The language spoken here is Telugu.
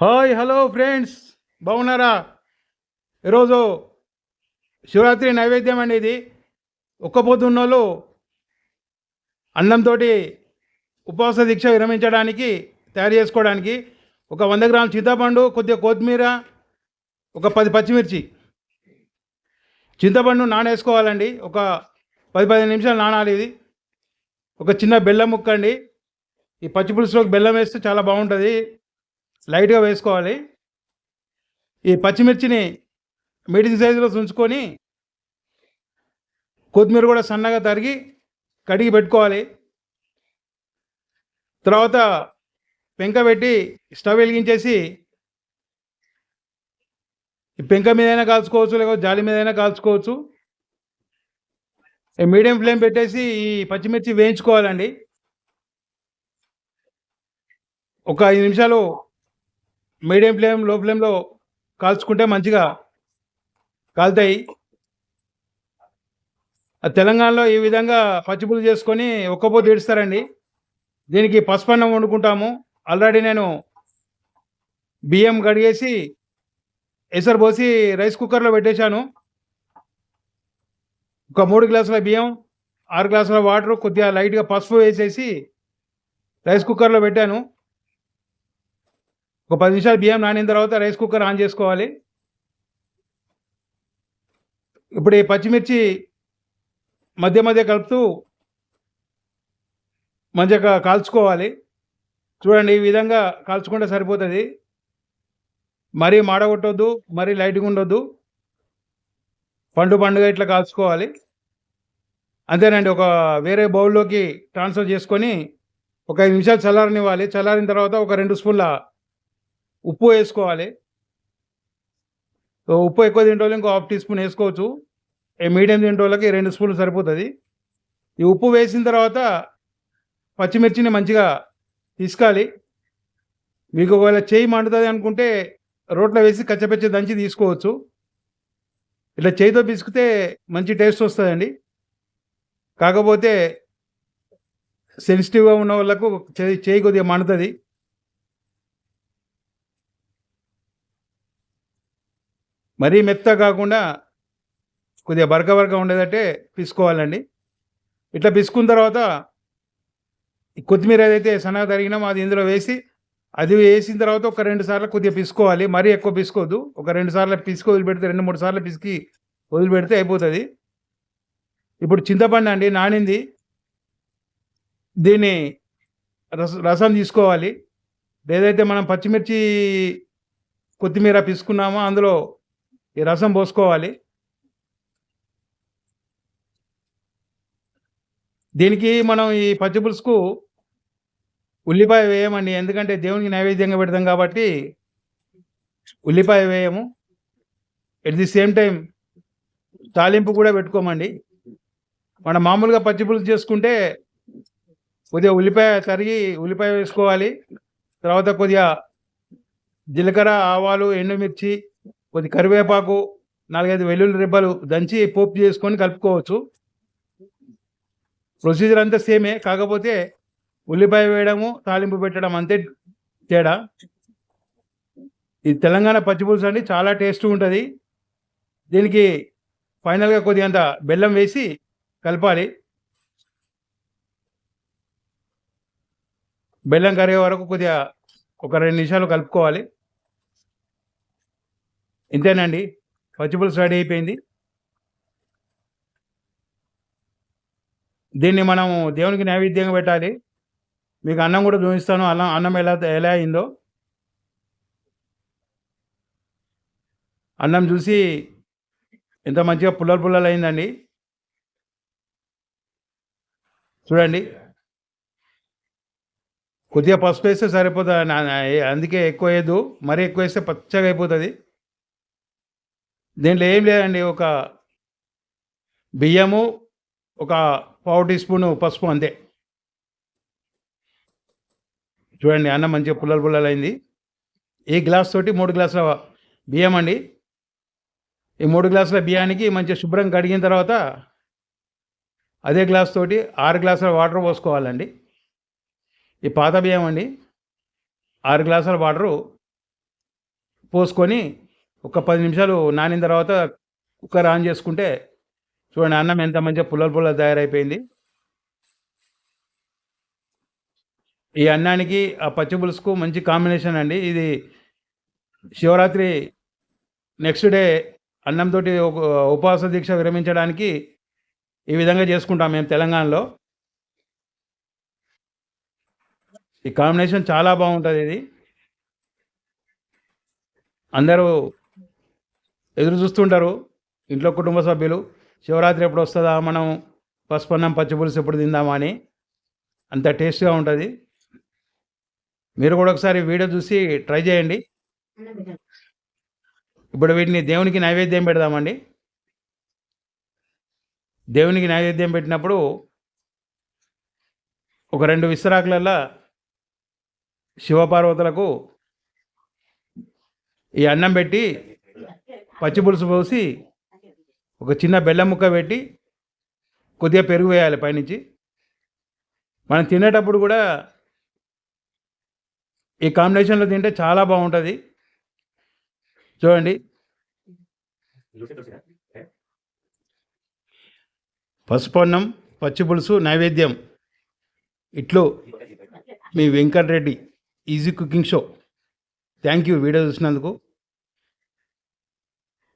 Hi hello friends. బాగున్నారా? ఈరోజు శివరాత్రి నైవేద్యం అండి ఇది ఒక్క వాళ్ళు అన్నంతో ఉపవాస దీక్ష విరమించడానికి తయారు చేసుకోవడానికి ఒక వంద గ్రాముల చింతపండు కొద్దిగా కొత్తిమీర ఒక పది పచ్చిమిర్చి. చింతపండు నానేసుకోవాలండి. ఒక పది పదిహేను నిమిషాలు నానాలి ఇది. ఒక చిన్న బెల్లం ముక్క అండి ఈ పచ్చి పులుసులోకి బెల్లం వేస్తే చాలా బాగుంటుంది. లైట్గా వేసుకోవాలి. ఈ పచ్చిమిర్చిని మీడియం సైజులో ఉంచుకొని కొత్తిమీర కూడా సన్నగా తరిగి కడిగి పెట్టుకోవాలి. తర్వాత పెంక పెట్టి స్టవ్ వెలిగించేసి ఈ పెంక మీదైనా కాల్చుకోవచ్చు లేకపోతే జాలి మీదైనా కాల్చుకోవచ్చు. మీడియం ఫ్లేమ్ పెట్టేసి ఈ పచ్చిమిర్చి వేయించుకోవాలండి. ఒక ఐదు నిమిషాలు మీడియం ఫ్లేమ్లో ఫ్లేమ్లో కాల్చుకుంటే మంచిగా కాలుతాయి. ఆ తెలంగాణలో ఈ విధంగా పచ్చిపులు చేసుకొని ఒక్క ఇడుస్తారండి దీనికి పసుపన్నం వండుకుంటాము. ఆల్రెడీ నేను బియ్యం కడిగేసి ఎసరు పోసి రైస్ కుక్కర్లో పెట్టేశాను. ఒక మూడు గ్లాసుల బియ్యం ఆరు గ్లాసుల వాటర్ కొద్దిగా లైట్గా పసుపు వేసేసి రైస్ కుక్కర్లో పెట్టాను. ఒక పది నిమిషాలు బియ్యం నానిన తర్వాత రైస్ కుక్కర్ ఆన్ చేసుకోవాలి. ఇప్పుడు ఈ పచ్చిమిర్చి మధ్య మధ్య కలుపుతూ మంచిగా కాల్చుకోవాలి. చూడండి ఈ విధంగా కాల్చుకుంటే సరిపోతుంది. మరీ మాడగొట్టొద్దు మరీ లైట్గా ఉండొద్దు. పండు పండుగ ఇట్లా కాల్చుకోవాలి. అంతేనండి ఒక వేరే బౌల్లోకి ట్రాన్స్ఫర్ చేసుకొని ఒక ఐదు నిమిషాలు చల్లారనివ్వాలి. చల్లారిన తర్వాత ఒక రెండు స్పూన్ల ఉప్పు వేసుకోవాలి. సో ఉప్పు ఎక్కువ తింటే ఇంకో హాఫ్ టీ స్పూన్ వేసుకోవచ్చు. మీడియం తింటోళ్ళకి రెండు స్పూన్లు సరిపోతుంది. ఈ ఉప్పు వేసిన తర్వాత పచ్చిమిర్చిని మంచిగా తీసుకోవాలి. మీకు ఒకవేళ చేయి మండుతుంది అనుకుంటే రోట్లో వేసి కచ్చపచ్చ దంచి తీసుకోవచ్చు. ఇట్లా చేయితో పిసికితే మంచి టేస్ట్ వస్తుందండి. కాకపోతే సెన్సిటివ్గా ఉన్న వాళ్ళకు చేయి కొద్దిగా మండుతుంది. మరీ మెత్త కాకుండా కొద్దిగా బరక బరక ఉండేదట్టే పిసుకోవాలండి. ఇట్లా పిసుకున్న తర్వాత ఈ కొత్తిమీర ఏదైతే సన్నగా తరిగినామో అది ఇందులో వేసి అది వేసిన తర్వాత ఒక రెండు సార్లు కొద్దిగా పిసుకోవాలి. మరీ ఎక్కువ పిసుకోవద్దు. ఒక రెండు సార్లు పిసుకు వదిలిపెడితే రెండు మూడు సార్లు పిసికి వదిలిపెడితే అయిపోతుంది. ఇప్పుడు చింతపండు అండి నానింది. దీన్ని రస రసం తీసుకోవాలి. ఏదైతే మనం పచ్చిమిర్చి కొత్తిమీర పిసుకున్నామో అందులో ఈ రసం పోసుకోవాలి. దీనికి మనం ఈ పచ్చి పులుసుకు ఉల్లిపాయ వేయమండి. ఎందుకంటే దేవునికి నైవేద్యంగా పెడతాం కాబట్టి ఉల్లిపాయ వేయము. ఎట్ ది సేమ్ టైం తాలింపు కూడా పెట్టుకోమండి. మనం మామూలుగా పచ్చి పులుసు చేసుకుంటే కొద్దిగా ఉల్లిపాయ తరిగి ఉల్లిపాయ వేసుకోవాలి. తర్వాత కొద్దిగా జీలకర్ర ఆవాలు ఎండుమిర్చి కొద్ది కరివేపాకు నాలుగైదు వెల్లుల్లి రెబ్బలు దంచి పోపు చేసుకొని కలుపుకోవచ్చు. ప్రొసీజర్ అంతా సేమే కాకపోతే ఉల్లిపాయ వేయడము తాలింపు పెట్టడం అంతే తేడా. ఇది తెలంగాణ పచ్చిపులుసు అండి చాలా టేస్ట్ ఉంటుంది. దీనికి ఫైనల్గా కొద్దిగంత బెల్లం వేసి కలపాలి. బెల్లం కరిగే వరకు కొద్దిగా ఒక రెండు నిమిషాలు కలుపుకోవాలి. ఇంతేనండి. పచ్చిపులుసు రెడీ అయిపోయింది. దీన్ని మనము దేవునికి నైవేద్యంగా పెట్టాలి. మీకు అన్నం కూడా చూపిస్తాను. అన్నం అన్నం ఎలా ఎలా అయిందో. అన్నం చూసి ఎంత మంచిగా పుల్లలు పుల్లలు అయిందండి. చూడండి. కొద్దిగా పసుపు వేస్తే సరిపోతుంది. అందుకే ఎక్కువ వేయద్దు. మరీ ఎక్కువ వేస్తే పచ్చగా అయిపోతుంది. దీంట్లో ఏం లేదండి ఒక బియ్యము ఒక పావు టీ స్పూను పసుపు అంతే. చూడండి అన్నం మంచిగా పుల్లలు పుల్లలు అయింది. ఈ గ్లాస్ తోటి మూడు గ్లాసుల బియ్యం అండి. ఈ మూడు గ్లాసుల బియ్యానికి మంచిగా శుభ్రం కడిగిన తర్వాత అదే గ్లాస్ తోటి ఆరు గ్లాసుల వాటర్ పోసుకోవాలండి. ఈ పాత బియ్యం అండి ఆరు గ్లాసుల వాటరు పోసుకొని ఒక పది నిమిషాలు నానిన తర్వాత కుక్కర్ ఆన్ చేసుకుంటే చూడండి అన్నం ఎంత మంచిగా పుల్లలు పుల్లలు తయారైపోయింది. ఈ అన్నానికి ఆ పచ్చి పులుసుకు మంచి కాంబినేషన్ అండి. ఇది శివరాత్రి నెక్స్ట్ డే అన్నంతో ఉపవాస దీక్ష విరమించడానికి ఈ విధంగా చేసుకుంటాం మేము తెలంగాణలో. ఈ కాంబినేషన్ చాలా బాగుంటుంది ఇది. అందరూ ఎదురు చూస్తుంటారు ఇంట్లో కుటుంబ సభ్యులు శివరాత్రి ఎప్పుడు వస్తుందా? మనం పసుపన్నం పచ్చి పులుసు ఎప్పుడు తిందామా? అని అంత టేస్ట్గా ఉంటుంది. మీరు కూడా ఒకసారి వీడియో చూసి ట్రై చేయండి. ఇప్పుడు వీటిని దేవునికి నైవేద్యం పెడదామండి. దేవునికి నైవేద్యం పెట్టినప్పుడు ఒక రెండు విస్తరాకులల్లో శివపార్వతులకు ఈ అన్నం పెట్టి పచ్చి పులుసు పోసి ఒక చిన్న బెల్లం ముక్క పెట్టి కొద్దిగా పెరుగు వేయాలి పైనుంచి. మనం తినేటప్పుడు కూడా ఈ కాంబినేషన్లో తింటే చాలా బాగుంటుంది. చూడండి. పసుపన్నం పచ్చి పులుసు నైవేద్యం. ఇట్లు మీ Venkata Reddy easy cooking show. Thank you video చూసినందుకు